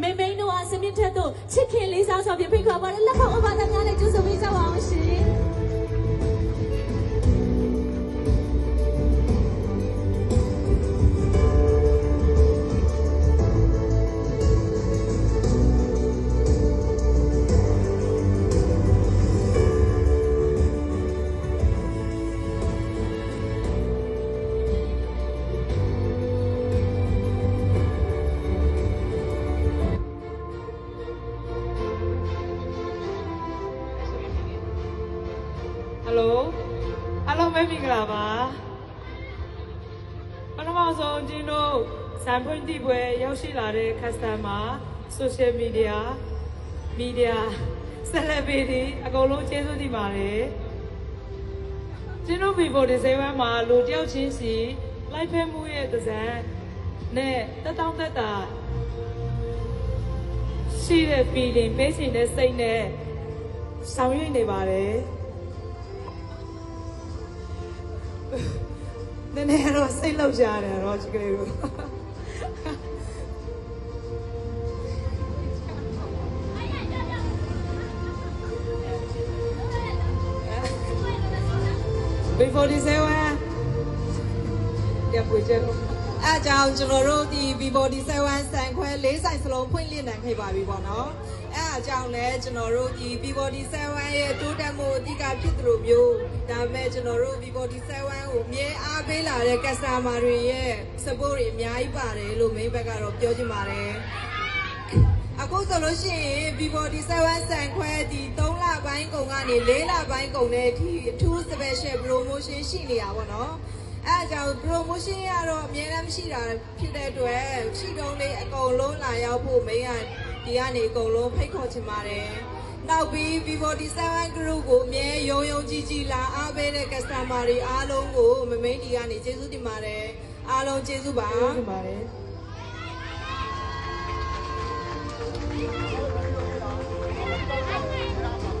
မေမိန်တို့အားစမြင့်ထက်တို့ချစ်ခင်လေးစားစွာဖြင့်ဖိတ် ဟယ်လိုအားလုံးပဲမင်္ဂလာပါပထမဆုံးကျင်းတို့စံဖွင့်တိပွဲရောက်ရှိလာတဲ့ customer social media media celebrity အကုန်လုံးကျေးဇူးတင်ပါတယ်ကျင်းတို့ Vivo Design မှာလူတယောက်ချင်းစီ live ဖဲမှုရဲ့သဇန်နဲ့တက်တောင့်တက်တာရှိတဲ့ feeling ပေးရှင်တဲ့စိတ်နဲ့ဆောင်ရွက်နေပါတယ် နည်းနည်းတော့စိတ်လောက်ကြတယ်တော့ဒီကလေးကိုဘီဖိုဒီဆေဝါရပွေကျတော့အဲအကြောင်းကျွန်တော်တို့ဒီ Vivo D7 ဆိုင်ခွဲ၄ဆိုင်စလုံးဖွင့်လှစ်နိုင်ခဲ့ပါပြီပေါ့နော်အဲအ ကြောင်းလဲကျွန်တော်တို့ဒီ Vivo D7 ရဲ့တိုးတက်မှုအဓိကဖြစ်သလိုမျိုးဒါပေမဲ့ကျွန်တော်တို့ Vivo D7 ကိုအမြဲအားပေးလာတဲ့ customer တွေရဲ့ support တွေအများကြီးပါတယ်လို့ main ဘက်ကတော့ပြောချင်ပါတယ်အခုဆိုလို့ရှိရင် Vivo D7 ဆိုင်ခွဲဒီ3လပိုင်းကုန်ကနေ4လပိုင်းကုန်တဲ့အထိအထူး special promotion ရှိနေတာပေါ့နော်အဲအကြောင်း promotion ကတော့အများအားမရှိတာဖြစ်တဲ့အတွက်ရှိတုံးလေးအကုန်လုံးလာရောက်ဖို့မင်းက ဒီကနေအကုန်လုံးဖိတ်ခေါ်ချင်ပါတယ်နောက်ပြီး Vivo D7 Group ကိုအမြဲယုံယုံကြည်ကြည်လာအားပေးတဲ့ customer တွေအားလုံးကိုမမိန်ဒီကနေကျေးဇူးတင်ပါတယ်အားလုံးကျေးဇူးပါပြောချင်ပါတယ်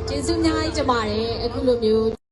ကျေးဇူးအများကြီးတင်ပါတယ်အခုလိုမျိုး